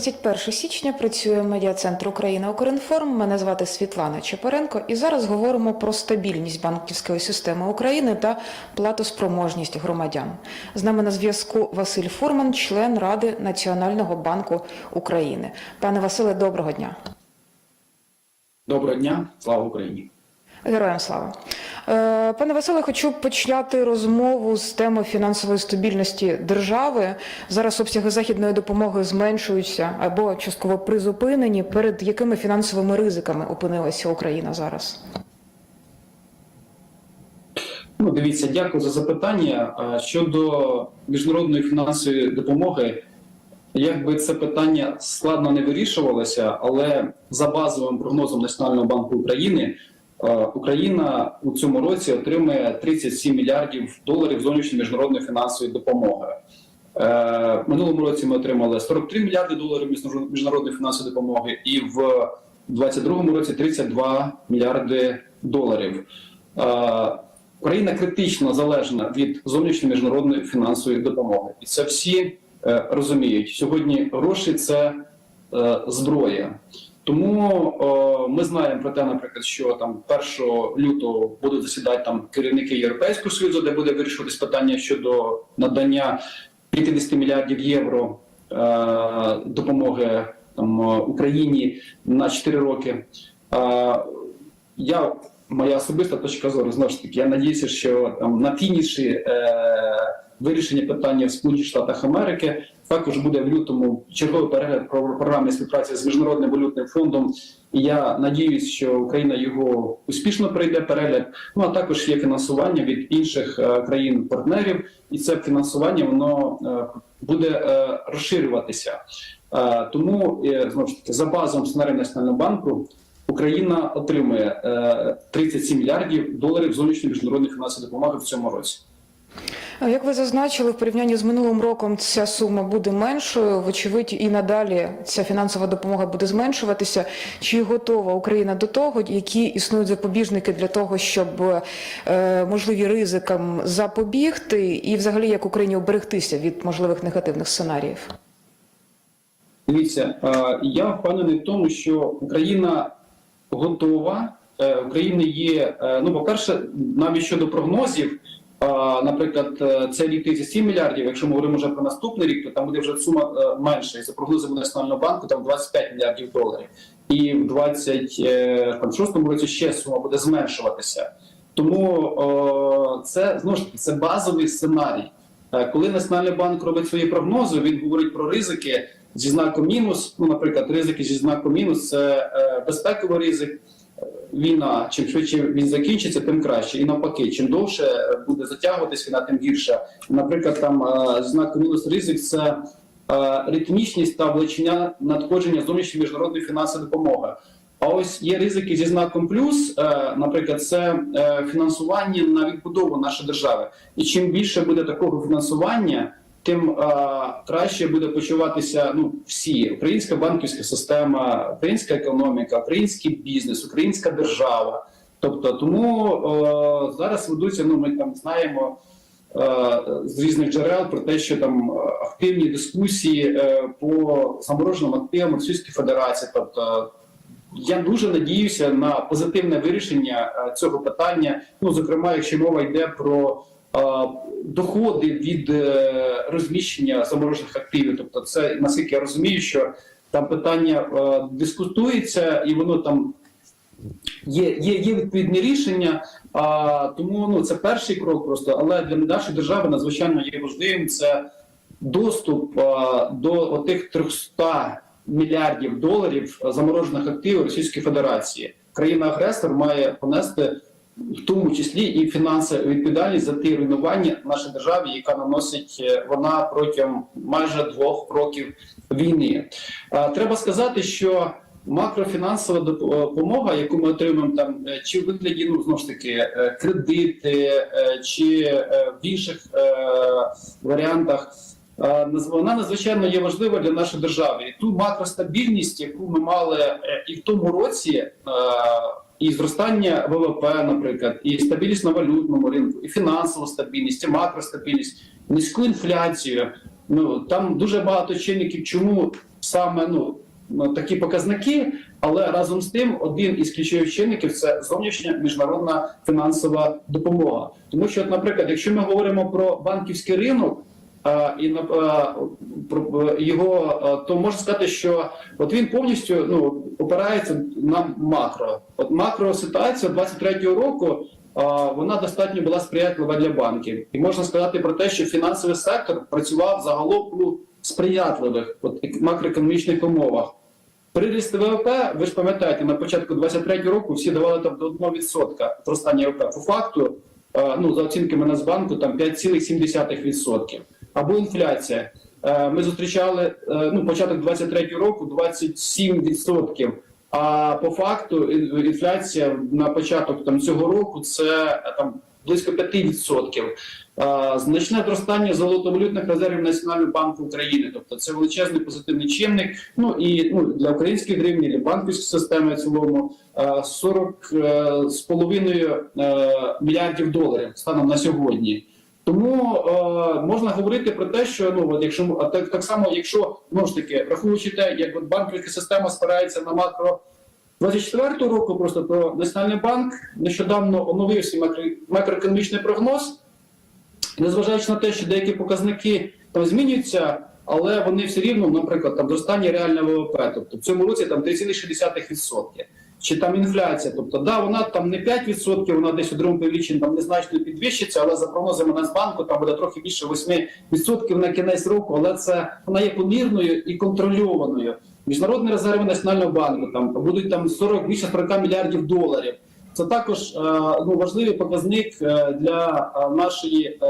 31 січня працює медіа-центр Україна Укрінформ. Мене звати Світлана Чепаренко, і зараз говоримо про стабільність банківської системи України та платоспроможність громадян. З нами на зв'язку Василь Фурман, член Ради Національного банку України. Пане Василе, доброго дня. Доброго дня, слава Україні. Героям слава. Е, Пане Василе, хочу почати розмову з теми фінансової стабільності держави. Зараз обсяги західної допомоги зменшуються або частково призупинені. Перед якими фінансовими ризиками опинилася Україна зараз? Ну, дивіться, дякую за запитання. А Щодо міжнародної фінансової допомоги, якби це питання складно не вирішувалося, але за базовим прогнозом Національного банку України, е, Україна у цьому році отримає 37 мільярдів доларів зовнішньої міжнародної фінансової допомоги. Е, минулому році ми отримали 43 мільярди доларів міжнародної фінансової допомоги, і в 2022 році 32 мільярди доларів. Е, Україна критично залежна від зовнішньої міжнародної фінансової допомоги, і це всі е, розуміють. Сьогодні гроші це е, зброя. Тому е, ми знаємо про те, наприклад, що там 1 лютого будуть засідати там керівники Європейського союзу, де буде вирішуватись питання щодо надання 50 мільярдів євро е, допомоги там е, Україні на 4 роки. Е, я моя особиста точка зору знову ж таки. Я надіюся, що там на фініші е, вирішення питання в Сполучених Штатах Америки також буде в лютому черговий перегляд про програми співпраці з міжнародним валютним фондом. І я надіюсь, що Україна його успішно пройде перегляд. Ну а також є фінансування від інших е, країн-партнерів, і це фінансування воно е, буде е, розширюватися. Тому знову ж таки за базом сценарію Національного банку. Україна отримує е, 37 мільярдів доларів зовнішньої міжнародної фінансової допомоги в цьому році. Як ви зазначили, в порівнянні з минулим роком ця сума буде меншою. Вочевидь, і надалі ця фінансова допомога буде зменшуватися. Чи готова Україна до того, які існують запобіжники для того, щоб е, можливі ризикам запобігти, і взагалі як Україні оберегтися від можливих негативних сценаріїв? Дивіться, е, я впевнений в тому, що Україна готова. Е, України є, ну, по-перше, навіть щодо прогнозів, наприклад, е, це рік 37 мільярдів. Якщо ми говоримо вже про наступний рік, то там буде вже сума е, менша. І за прогнозами Національного банку там 25 мільярдів доларів. І в 26-му році ще сума буде зменшуватися. Тому е, це знову ж це базовий сценарій. Е, Коли Національний банк робить свої прогнози, він говорить про ризики зі знаком мінус. Ну, наприклад, ризики зі знаком мінус це е, безпековий ризик. Війна, чим швидше він закінчиться, тим краще. І навпаки, чим довше е, буде затягуватись війна, тим гірше. Наприклад, там е, зі знаком мінус ризик це е, ритмічність та влечення надходження зовнішньої міжнародної фінансової допомоги. А ось є ризики зі знаком плюс, наприклад, це фінансування на відбудову нашої держави. І чим більше буде такого фінансування, тим краще буде почуватися ну всі українська банківська система, українська економіка, український бізнес, українська держава. Тобто, тому е, зараз ведуться. Ну ми там знаємо е, з різних джерел про те, що там е, активні дискусії е, по замороженим активам Російської Федерації. Тобто, я дуже надіюся на позитивне вирішення цього питання. Ну, зокрема, якщо мова йде про доходи від е, розміщення заморожених активів. Тобто, це наскільки я розумію, що там питання е, дискутується, і воно там є, є, є відповідні рішення. А, тому ну це перший крок просто, але для нашої держави надзвичайно є важливим це доступ а, до отих 300 мільярдів доларів заморожених активів Російської Федерації. Країна-агресор має понести в тому числі і фінансову відповідальність за ті руйнування нашій державі, яка наносить е, вона протягом майже двох років війни. Треба сказати, що макрофінансова допомога, яку ми отримуємо там, е, чи в вигляді ну знову ж таки е, кредити, е, чи е, в інших е, варіантах. е, Вона надзвичайно є важлива для нашої держави. І ту макростабільність, яку ми мали е, і в тому році, е, і зростання ВВП, наприклад, і стабільність на валютному ринку, і фінансова стабільність, і макростабільність, низьку інфляцію. Ну там дуже багато чинників, чому саме ну, ну, такі показники, але разом з тим один із ключових чинників це зовнішня міжнародна фінансова допомога. Тому що, наприклад, якщо ми говоримо про банківський ринок. А, І на е, його, то можна сказати, що от він повністю ну опирається на макро. От макро ситуація 23-го року вона достатньо була сприятлива для банків, і можна сказати про те, що фінансовий сектор працював загалом у сприятливих от, макроекономічних умовах. Приріст ВВП, ви ж пам'ятаєте, на початку 23-го року всі давали там до 1% зростання ВВП. По факту, е, ну за оцінками Нацбанку, там 5,7%. Або інфляція. Е, Ми зустрічали е, ну, початок 23-го року 27%. А по факту інфляція на початок там цього року це е, там близько 5%. Значне зростання золотовалютних резервів Національного банку України, тобто це величезний позитивний чинник. Ну і ну для української гривні, для банківської системи в цілому а, 40 е, з половиною мільярдів доларів станом на сьогодні. Тому е, можна говорити про те, що ну от якщо так, так само, якщо знову ж таки враховуючи те, як банківська система спирається на макро 24 року, просто то Національний банк нещодавно оновив свій макро, макроекономічний прогноз, незважаючи на те, що деякі показники там змінюються, але вони все рівно, наприклад, там зростання реального ВВП, тобто в цьому році там 3,6%. Чи там інфляція, тобто да, вона там не 5%, вона десь у другому півріччі там незначно підвищиться, але за прогнозами Нацбанку там буде трохи більше 8% на кінець року, але це вона є помірною і контрольованою. Міжнародні резерви Національного банку там будуть там 40 більше 40 мільярдів доларів. Це також е, ну, важливий показник е, для е, нашої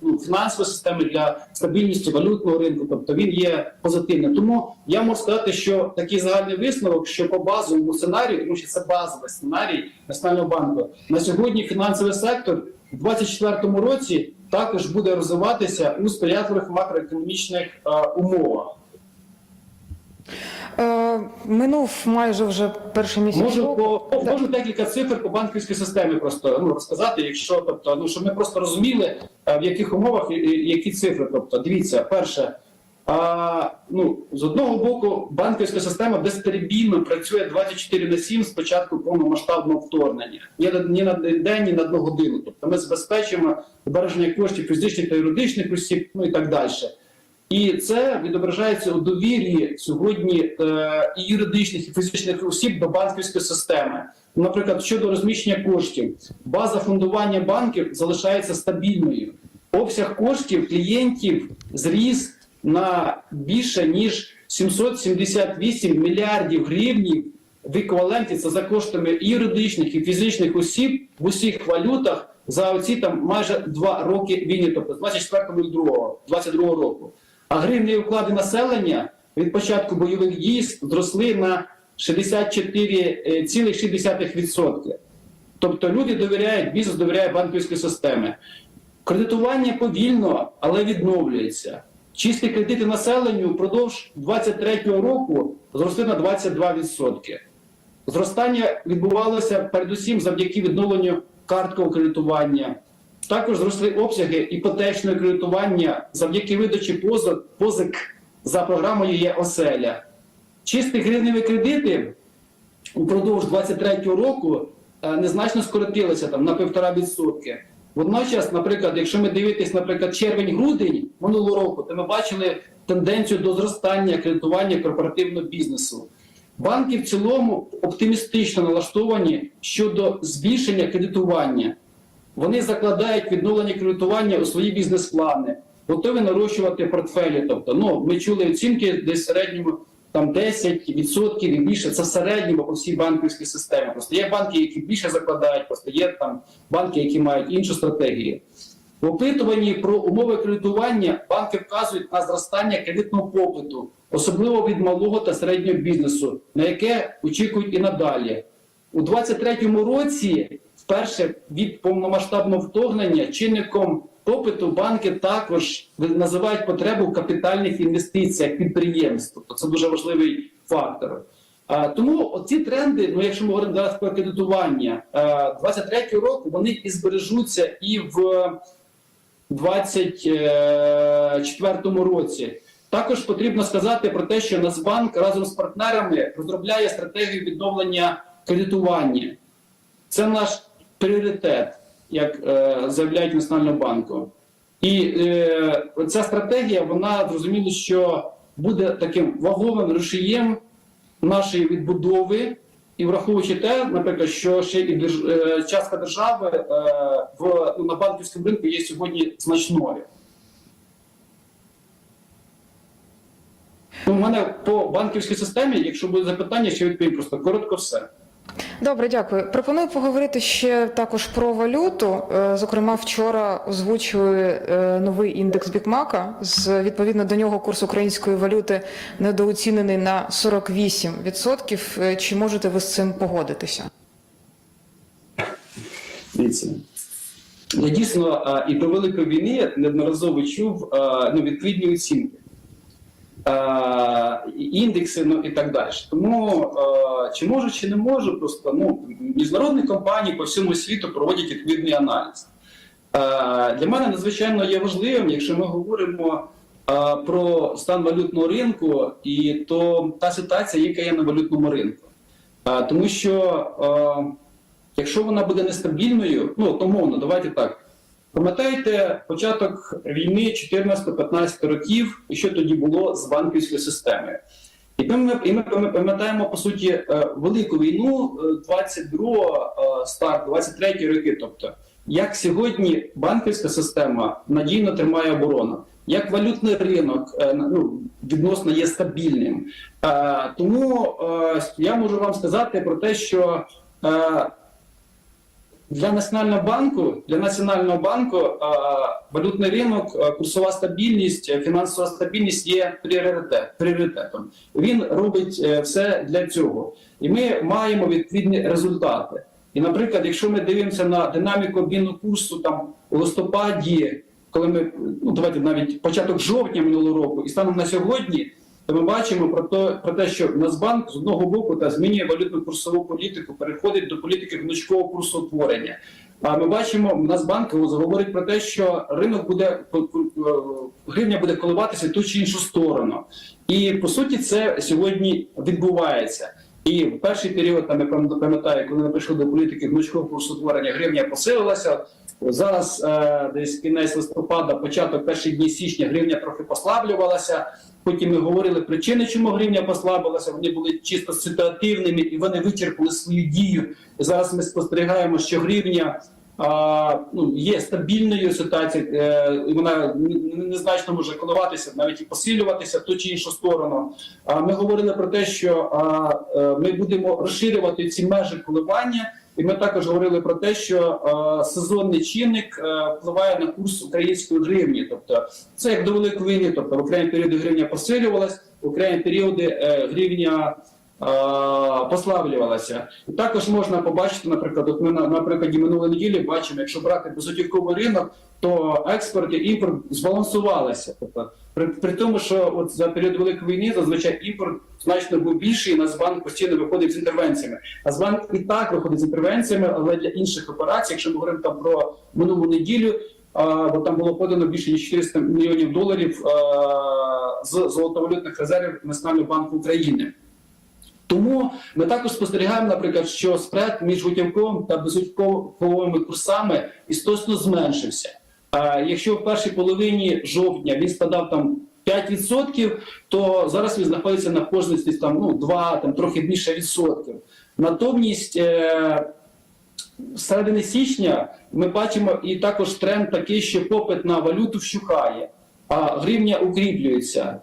ну, фінансової системи, для стабільності валютного ринку. Тобто він є позитивним. Тому я можу сказати, що такий загальний висновок, що по базовому сценарію, тому що це базовий сценарій Національного банку, на сьогодні фінансовий сектор у 2024 році також буде розвиватися у сприятливих макроекономічних умовах. Е, минув майже вже перший місяць. Можу по Так. можу декілька цифр по банківській системі просто ну розказати, якщо тобто, ну щоб ми просто розуміли е, в яких умовах і- і які цифри. Тобто, дивіться, перше, а, ну з одного боку, банківська система безперебійно працює 24 на 7 з початку повномасштабного вторгнення. Ні на ні на день, ні на одну годину. Тобто ми забезпечуємо збереження коштів фізичних та юридичних осіб, ну і так далі. І це відображається у довірі сьогодні е, і юридичних і фізичних осіб до банківської системи. Наприклад, щодо розміщення коштів, база фондування банків залишається стабільною. Обсяг коштів клієнтів зріс на більше ніж 778 мільярдів гривнів в еквіваленті. Це за коштами і юридичних і фізичних осіб в усіх валютах за оці там майже два роки війни, тобто з 24 і 2, 22 року. А гривні вклади населення від початку бойових дій зросли на 64,6%. Тобто люди довіряють, бізнес довіряє банківській системі. Кредитування повільно, але відновлюється. Чисті кредити населенню впродовж 2023 року зросли на 22%. Зростання відбувалося передусім завдяки відновленню карткового кредитування. Також зросли обсяги іпотечного кредитування завдяки видачі позик, позик за програмою є оселя. Чисті гривневі кредити упродовж 2023 року е, незначно скоротилися там на 1,5%. Водночас, наприклад, якщо ми дивитись, наприклад, червень-грудень минулого року, то ми бачили тенденцію до зростання кредитування корпоративного бізнесу. Банки в цілому оптимістично налаштовані щодо збільшення кредитування. Вони закладають відновлення кредитування у свої бізнес-плани, готові нарощувати портфелі. Тобто, ну ми чули оцінки десь в середньому там 10% і більше. Це в середньому по всій банківській системі. Просто є банки, які більше закладають, просто є там банки, які мають іншу стратегію. В опитуванні про умови кредитування банки вказують на зростання кредитного попиту, особливо від малого та середнього бізнесу, на яке очікують і надалі. У 2023 році, вперше від повномасштабного вторгнення, чинником попиту банки також називають потребу в капітальних інвестиціях підприємств. Це дуже важливий фактор. Тому ці тренди, ну якщо ми говоримо зараз про кредитування, 23 року вони і збережуться і в 2024 році. Також потрібно сказати про те, що Нацбанк разом з партнерами розробляє стратегію відновлення кредитування. Це наш пріоритет, як е, заявляють в Національному банку. І е, ця стратегія, вона зрозуміло, що буде таким ваговим рушієм нашої відбудови, і враховуючи те, наприклад, що ще і держ... е, частка держави е, в ну, на банківському ринку є сьогодні значною. Ну, У мене по банківській системі, якщо буде запитання, ще відповім просто коротко все. Добре, дякую. Пропоную поговорити ще також про валюту. Е, Зокрема, вчора озвучили е, новий індекс Бікмака. З відповідно до нього курс української валюти недооцінений на 48%. Е, Чи можете ви з цим погодитися? Я дійсно і до Великої війни неодноразово чув ну, відповідні оцінки, індекси ну, і так далі. Тому чи можу, чи не можу, просто ну, міжнародні компанії по всьому світу проводять відповідний аналіз. Для мене надзвичайно є важливим, якщо ми говоримо про стан валютного ринку, і то та ситуація, яка є на валютному ринку. Тому що. Якщо вона буде нестабільною, ну то мовно, давайте так. Пам'ятаєте початок війни 14-15 років, і що тоді було з банківською системою? І ми, і ми пам'ятаємо по суті е, велику війну 22 е, старт, 23 роки. Тобто, як сьогодні банківська система надійно тримає оборону, як валютний ринок е, ну, відносно є стабільним. Е, Тому е, я можу вам сказати про те, що е, для національного банку для національного банку е, валютний ринок, е, курсова стабільність, е, фінансова стабільність є пріоритет, пріоритетом. Він робить все для цього, і ми маємо відповідні результати. І, наприклад, якщо ми дивимося на динаміку обмінного курсу там у листопаді, коли ми ну давайте навіть початок жовтня минулого року, і станом на сьогодні, то ми бачимо про те, про те, що Нацбанк з одного боку та змінює валютну курсову політику, переходить до політики гнучкового курсоутворення. А ми бачимо, Нацбанк говорить про те, що ринок буде гривня буде коливатися в ту чи іншу сторону, і по суті це сьогодні відбувається. І в перший період там я пам'ятаю, коли ми прийшли до політики гнучкового курсотворення, гривня посилилася. Зараз е, десь кінець листопада, початок перші дні січня гривня трохи послаблювалася. Потім ми говорили причини, чому гривня послабилася. Вони були чисто ситуативними і вони вичерпали свою дію. Зараз ми спостерігаємо, що гривня а, ну, є стабільною ситуацією, е, вона незначно може коливатися, навіть і посилюватися в ту чи іншу сторону. А ми говорили про те, що а, е, ми будемо розширювати ці межі коливання. І ми також говорили про те, що е, сезонний чинник е, впливає на курс української гривні. Тобто, це як до великої. Тобто, в окремі періоди гривня посилювалась, в окремі періоди е, гривня послаблювалася. І також можна побачити, наприклад, от ми на, прикладі минулої неділі бачимо, якщо брати безготівковий ринок, то експорт і імпорт збалансувалися. Тобто, при, при тому, що от за період великої війни зазвичай імпорт значно був більший, і Нацбанк постійно виходить з інтервенціями. Нацбанк і так виходить з інтервенціями, але для інших операцій, якщо ми говоримо там про минулу неділю, а, бо там було подано більше ніж 400 мільйонів доларів а, з золотовалютних резервів Національного банку України. Тому ми також спостерігаємо, наприклад, що спред між готівковим та безготівковими курсами істотно зменшився. А якщо в першій половині жовтня він складав там 5%, то зараз він знаходиться на кожності там ну 2, там трохи більше відсотків. Натомість е, середини січня ми бачимо і також тренд такий, що попит на валюту вщухає, а гривня укріплюється.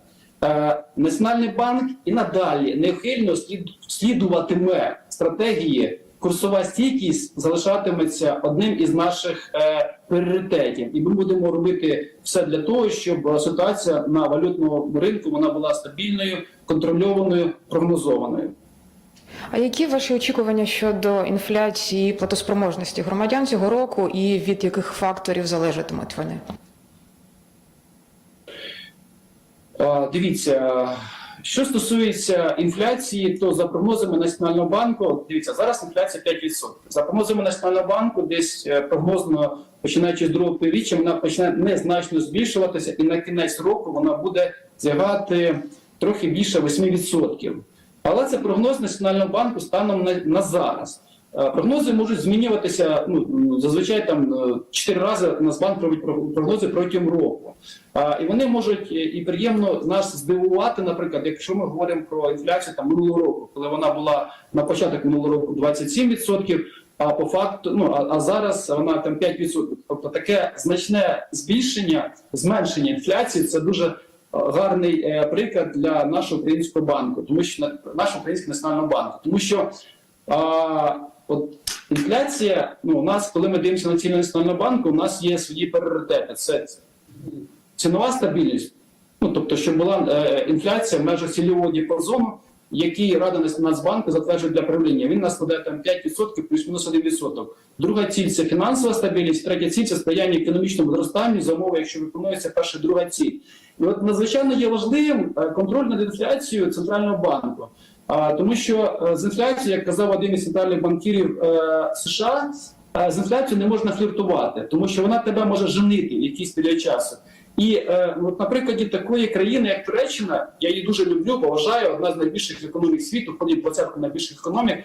Е, Національний банк і надалі неухильно слід- слідуватиме стратегії. Курсова стійкість залишатиметься одним із наших е, пріоритетів, і ми будемо робити все для того, щоб е, ситуація на валютному ринку вона була стабільною, контрольованою, прогнозованою. А які ваші очікування щодо інфляції і платоспроможності громадян цього року, і від яких факторів залежатимуть вони? Е, Дивіться, Що стосується інфляції, то за прогнозами Національного банку, дивіться, зараз інфляція 5%. За прогнозами Національного банку, десь е, прогнозно починаючи з другого півріччя, вона почне незначно збільшуватися, і на кінець року вона буде сягати трохи більше 8%. Але це прогноз Національного банку станом на, на зараз. Е, Прогнози можуть змінюватися. Ну зазвичай там е, чотири рази Нацбанк робить про- прогнози протягом року. І вони можуть е, і приємно нас здивувати, наприклад, якщо ми говоримо про інфляцію там минулого року, коли вона була на початок минулого року 27%, а по факту, ну а, а зараз вона там 5%. Тобто таке значне збільшення, зменшення інфляції це дуже гарний приклад для нашого українського банку, тому що на нашого українського національного банку, тому що а, от інфляція, ну у нас, коли ми дивимося на ціни національного банку, у нас є свої пріоритети. Це цінова стабільність, ну тобто, щоб була е, інфляція в межах цільового діапазону, який Рада Нац- Нацбанку затверджує для правління. Він нас складає там 5% плюс-мінус 1%. Друга ціль це фінансова стабільність, третя ціль це сприяння економічному зростанню за умови, якщо виконується перша друга ціль. І от надзвичайно є важливим е, контроль над інфляцією центрального банку. Тому що е, з інфляцією, як казав один із центральних банкірів е, США, е, з інфляцією не можна фліртувати, тому що вона тебе може женити в якийсь період часу. І е, от на такої країни, як Туреччина, я її дуже люблю, поважаю, одна з найбільших економік світу, входить в двадцятку найбільших економік,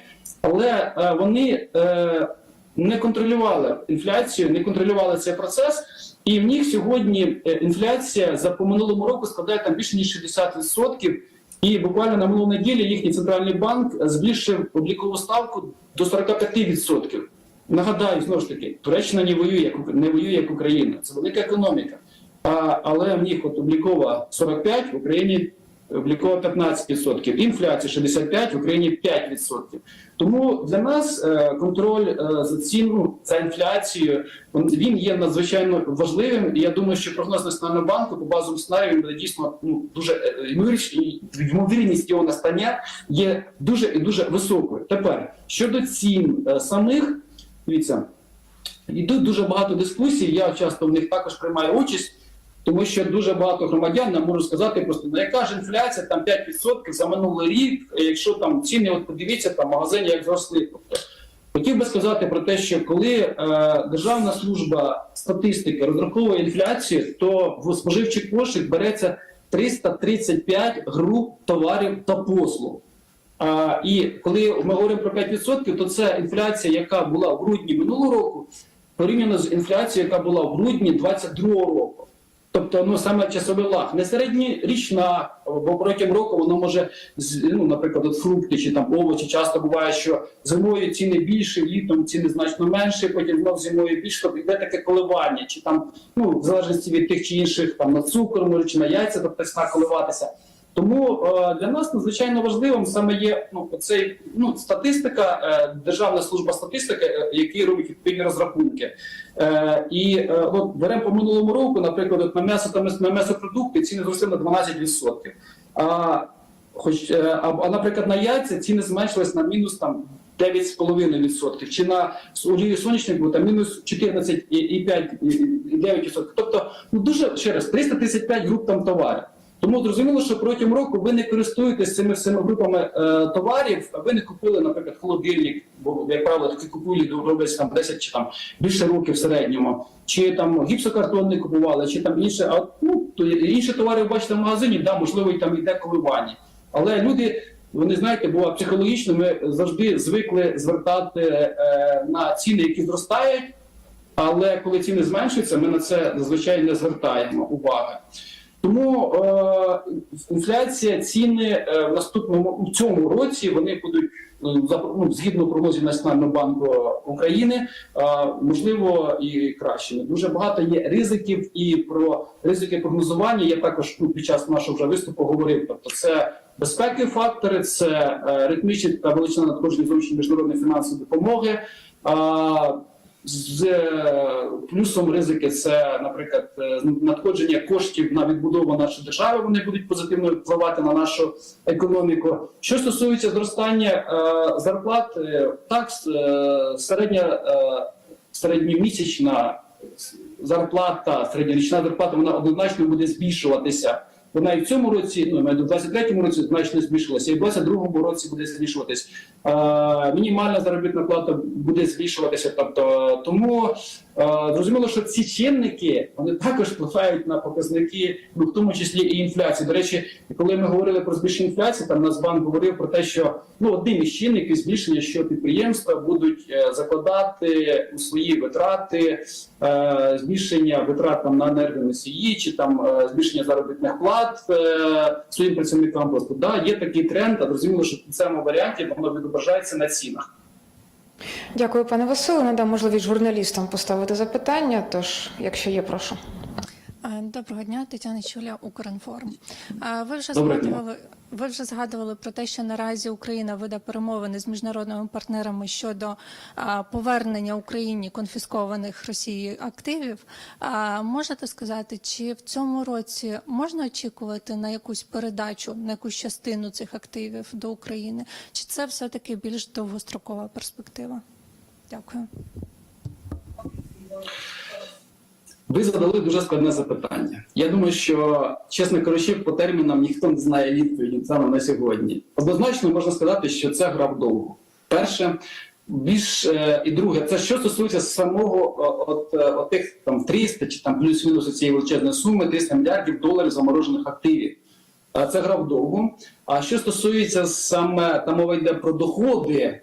але е, вони е, не контролювали інфляцію, не контролювали цей процес. І в них сьогодні інфляція за по минулому року складає там більше ніж 60%. І буквально на минулу неділю їхній центральний банк збільшив облікову ставку до 45%. Нагадаю, знову ж таки, Туреччина не воює як не воює як Україна. Це велика економіка. А, але в них от облікова 45, в Україні облікова 15%. Інфляція 65, в Україні 5%. Тому для нас е, контроль е, за ціну за інфляцією він- є надзвичайно важливим. І я думаю, що прогноз Національного банку по базовому сценарію буде дійсно ну дуже е, ймовірність- його настання є дуже і дуже високою. Тепер щодо цін самих, дивіться, йдуть дуже багато дискусій. Я часто в них також приймаю участь. Тому що дуже багато громадян нам можуть сказати просто, ну яка ж інфляція там 5% за минулий рік, якщо там ціни, от подивіться, там в магазині як зросли. Тобто хотів би сказати про те, що коли е, Державна служба статистики розраховує інфляцію, то в споживчий кошик береться 335 груп товарів та послуг. А, і коли ми говоримо про 5%, то це інфляція, яка була в грудні минулого року, порівняно з інфляцією, яка була в грудні 2022 року. Тобто, ну саме часовий лаг, не середньорічна, бо протягом року воно може ну, наприклад, от фрукти чи там овочі. Часто буває, що зимою ціни більше, літом ціни значно менше, потім знов зимою більше. Тобто йде таке коливання, чи там ну в залежності від тих чи інших там на цукор, може чи на яйця, тобто почне коливатися. Тому е, для нас надзвичайно важливим саме є ну цей ну статистика, е, Державна служба статистики, е, які робить відповідні розрахунки. І от беремо по минулому року, наприклад, от на м'ясо та на м'ясопродукти ціни зросли на 12%. А, хоч, а, а, наприклад, на яйця ціни зменшились на мінус там 9,5%, чи на олію сонячнику там мінус 14,5%. Тобто, ну дуже ще раз, 335 груп там товарів. Тому зрозуміло, що протягом року ви не користуєтесь цими всіма групами е, товарів, ви не купили, наприклад, холодильник, бо як правило такі купулі роблять там 10 чи там більше років в середньому, чи там гіпсокартон не купували, чи там інше, а ну то інші товари ви бачите в магазині, да, можливо, і там йде коливання. Але люди. Вони знаєте, бо психологічно ми завжди звикли звертати е, на ціни, які зростають, але коли ціни зменшуються, ми на це зазвичай не звертаємо уваги. Тому е, інфляція, ціни е, в наступному у цьому році вони будуть е, за ну, згідно прогнозів Національного банку України, е, можливо і кращими. Дуже багато є ризиків, і про ризики прогнозування я також ну, під час нашого вже виступу говорив. Тобто, це безпекові фактори, це е, ритмічні та величина надходження зовнішньої міжнародної фінансової допомоги. А, з е, плюсом ризики це, наприклад, е, надходження коштів на відбудову нашої держави. Вони будуть позитивно впливати на нашу економіку. Що стосується зростання е, зарплат, так середня середньомісячна зарплата, середньорічна зарплата, вона однозначно буде збільшуватися вона і в цьому році, ну в 23-му році значно збільшилася, і в 22-му році буде збільшуватись. Е, мінімальна заробітна плата буде збільшуватися. Тобто, тому е, зрозуміло, що ці чинники вони також впливають на показники, ну в тому числі і інфляції. До речі, коли ми говорили про збільшення інфляції, там Нацбанк говорив про те, що ну одним із чинників збільшення, що підприємства будуть е, закладати у свої витрати, е, збільшення витрат там на енергоносії чи там е, збільшення заробітних плат е, своїм працівникам. Просто да, є такий тренд, а зрозуміло, що в цьому варіанті воно відображається на цінах. Дякую, пане Василу. Надам можливість журналістам поставити запитання. Тож, якщо є, прошу. Е, Доброго дня, Тетяна Чуля, Укрінформ. Е, Ви вже Доброго дня. згадували. Ви вже згадували про те, що наразі Україна веде перемовини з міжнародними партнерами щодо повернення Україні конфіскованих Росією активів. А, можете сказати, чи в цьому році можна очікувати на якусь передачу, на якусь частину цих активів до України? Чи це все таки більш довгострокова перспектива? Дякую. Ви задали дуже складне запитання. Я думаю, що, чесно кажучи, по термінам ніхто не знає відповіді саме на сьогодні. Однозначно можна сказати, що це гра вдовго. Перше, більш е, і друге, це що стосується самого от, е, от тих там 300 чи там плюс-мінус цієї величезної суми 300 мільярдів доларів заморожених активів. Це гра вдовго. А що стосується саме там мова йде про доходи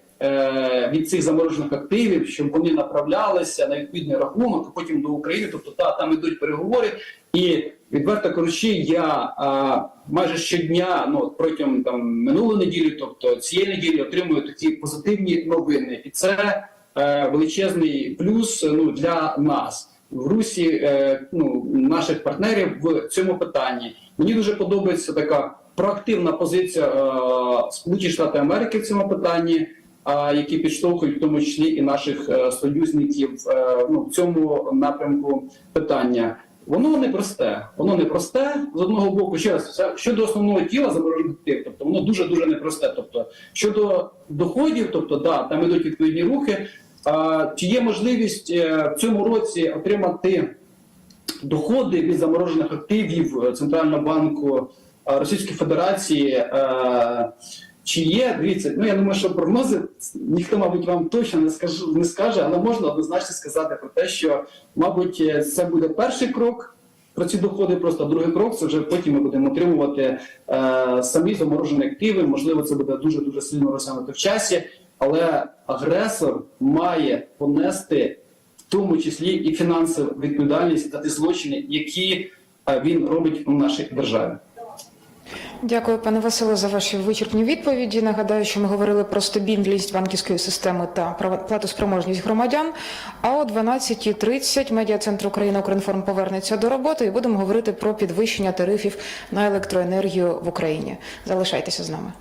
від цих заморожених активів, щоб вони направлялися на відповідний рахунок, а потім до України. Тобто, та там ідуть переговори, і відверто кажучи, я а, майже щодня, ну протягом там минулої неділі, тобто цієї неділі, отримую такі позитивні новини, і це е, величезний плюс ну для нас в Русі, е, ну наших партнерів в цьому питанні. Мені дуже подобається така проактивна позиція е, Сполучених Штатів Америки в цьому питанні, які підштовхують в тому числі і наших е, союзників е, ну, в цьому напрямку питання. Воно не просте. Воно не просте з одного боку. Ще раз щодо основного тіла заморожених тобто воно дуже дуже непросте. Тобто щодо доходів, тобто да, там ідуть відповідні рухи. А, чи є можливість е, в цьому році отримати доходи від заморожених активів Центрального банку Російської Федерації? е, Чи є, дивіться, ну я думаю, що прогнози ніхто, мабуть, вам точно не скаже, не скаже, але можна однозначно сказати про те, що, мабуть, е, це буде перший крок про ці доходи. Просто другий крок це вже потім ми будемо отримувати е, самі заморожені активи. Можливо, це буде дуже дуже сильно розтягнуто в часі, але агресор має понести в тому числі і фінансову відповідальність за ті злочини, які е, він робить у нашій державі. Дякую, пане Василе, за ваші вичерпні відповіді. Нагадаю, що ми говорили про стабільність банківської системи та платоспроможність громадян. А о 12.30 медіа центр Україна Укрінформ повернеться до роботи і будемо говорити про підвищення тарифів на електроенергію в Україні. Залишайтеся з нами.